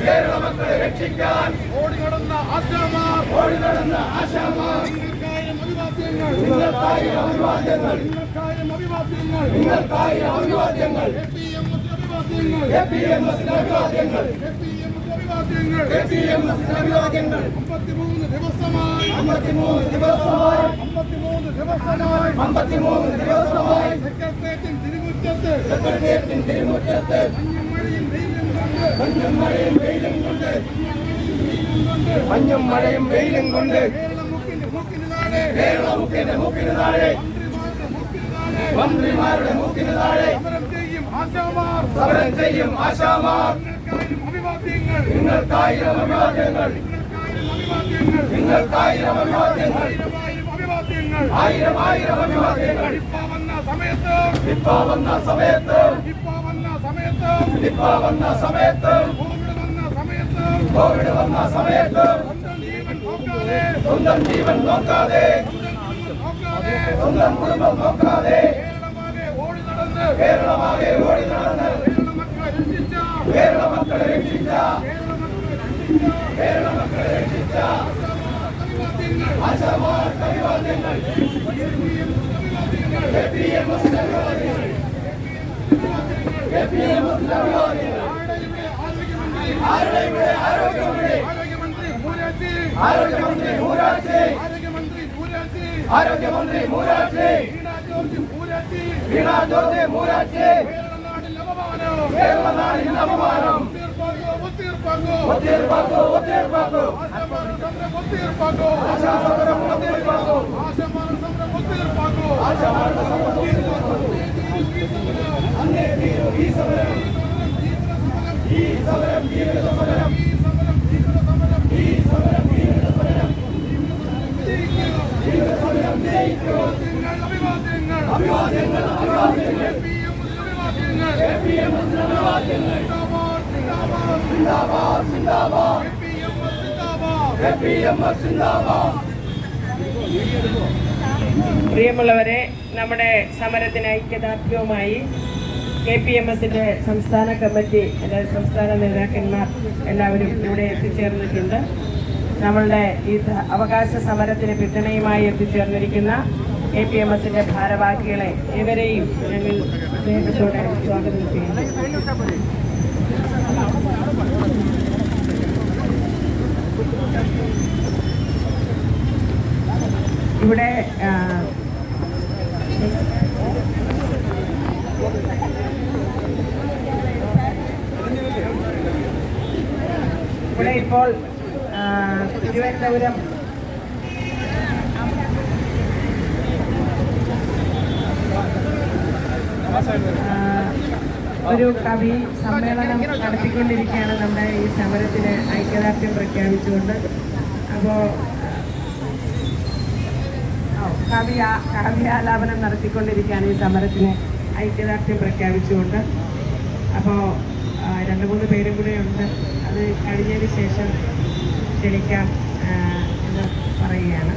കേരള മക്കളെ രക്ഷിക്കാൻ ഓടി നടന്ന ആശാമാർ ഓടി നടന്ന ആശാമാർ നിങ്ങൾക്കായിരം അഭിവാദ്യങ്ങൾ നിങ്ങൾക്കായിരം അഭിവാദ്യങ്ങൾ നിങ്ങൾക്കായിരം അഭിവാദ്യങ്ങൾ നിങ്ങൾക്കായിരം അഭിവാദ്യങ്ങൾ എ പി എം എസ് അഭിവാദ്യങ്ങൾ എ പി എം എസ് അഭിവാദ്യങ്ങൾ എ പി എം എസ് അഭിവാദ്യങ്ങൾ അമ്പത്തിമൂന്ന് ദിവസമായി അമ്പത്തിമൂന്ന് ദിവസമായി അമ്പത്തിമൂന്ന് ദിവസമായി അമ്പത്തിമൂന്ന് ദിവസമായി സെക്രട്ടേറിയറ്റിൻ തിരുമുറ്റത്ത് സെക്രട്ടേറിയറ്റിൻ തിരുമുറ്റത്ത് മഞ്ഞും മഴയും വെയിലും കൊണ്ട് മഞ്ഞും മഴയും വെയിലും കൊണ്ട് കേരള മുക്കിന് മുക്കിന് നാളെ കേരള മുക്കിന്റെ മുക്കിന് താഴെ മന്ത്രിമാരുടെ മുക്കിന് നാളെ മന്ത്രിമാരുടെ മുക്കിന് താഴെ സമരം ചെയ്യും ആശാമാർ സമരം ചെയ്യും ആശാമാർ നിങ്ങൾക്കായിരം അഭിവാദ്യങ്ങൾ നിങ്ങൾക്കായിരം അഭിവാദ്യങ്ങൾ നിങ്ങൾക്കായിരം അഭിവാദ്യങ്ങൾ നിങ്ങൾക്കായിരം ആയിരം അഭിവാദ്യങ്ങൾ അഭിവാദ്യങ്ങൾ ആയിരം ആയിരം അഭിവാദ്യങ്ങൾ ഇപ്പ വന്ന സമയത്ത് ഇപ്പ വന്ന സമയത്ത് ഇപ്പ വന്ന സമയത്ത് ഇപ്പ വന്ന സമയത്ത് കോവിഡ് വന്ന സമയത്ത് കോവിഡ് വന്ന സമയത്ത് സ്വന്തം ജീവൻ നോക്കാതെ സ്വന്തം ജീവൻ നോക്കാതെ സ്വന്തം കുടുംബം നോക്കാതെ സ്വന്തം കുടുംബം നോക്കാതെ കേരളമാകെ ഓടി നടന്ന് കേരളമാകെ ഓടി നടന്ന് കേരള മക്കളെ രക്ഷിച്ച കേരള മക്കളെ രക്ഷിച്ച ആരോഗ്യമന്ത്രി മൂരാജി ആരോഗ്യമന്ത്രി മൂരാജി വീണ ജോർജ് മൂരാജി കേരള നാടിന് അപമാനം পাগো মতির পাগো মতির পাগো আশা মানুষ আমরা মতির পাগো আশা আমরা মতির পাগো আশা মানুষ আমরা মতির পাগো আশা মানুষ আমরা মতির পাগো अन्य वीर ही समरम ही समरम वीर समरम ही समरम वीर समरम ही समरम वीर समरम वीर समरम नहीं करो अभिवादन अभिवादन अभिवादन एपीएम अभिवादन एपीएम अभिवादन ജിന്ദാബാദ് എം സിന്ദാബാദ് പ്രിയമുള്ളവരെ നമ്മുടെ സമരത്തിന് ഐക്യദാർഢ്യവുമായി കെ പി എം എസിന്റെ സംസ്ഥാന കമ്മിറ്റി അല്ലെ സംസ്ഥാന നേതാക്കന്മാർ എല്ലാവരും ഇവിടെ എത്തിച്ചേർന്നിട്ടുണ്ട്. നമ്മളുടെ ഈ അവകാശ സമരത്തിന് പിന്തുണയുമായി എത്തിച്ചേർന്നിരിക്കുന്ന കെ പി എം എസിന്റെ ഭാരവാഹികളെ ഇവരെയും ഞങ്ങൾ സ്നേഹത്തോടെ സ്വാഗതം ചെയ്യുന്നു. ഇവിടെ ഇവിടെ ഇപ്പോൾ തിരുവനന്തപുരം ഒരു കവി സമ്മേളനം നടത്തിക്കൊണ്ടിരിക്കുകയാണ് നമ്മുടെ ഈ സമരത്തിന് ഐക്യദാർഢ്യം പ്രഖ്യാപിച്ചുകൊണ്ട്. അപ്പോൾ കാവ്യ കാവ്യാലാപനം നടത്തിക്കൊണ്ടിരിക്കുകയാണ് ഈ സമരത്തിന് ഐക്യദാർഢ്യം പ്രഖ്യാപിച്ചുകൊണ്ട്. അപ്പോൾ രണ്ട് മൂന്ന് പേരും കൂടെ ഉണ്ട്. അത് കഴിഞ്ഞതിന് ശേഷം ക്ഷണിക്കാം എന്ന് പറയുകയാണ്.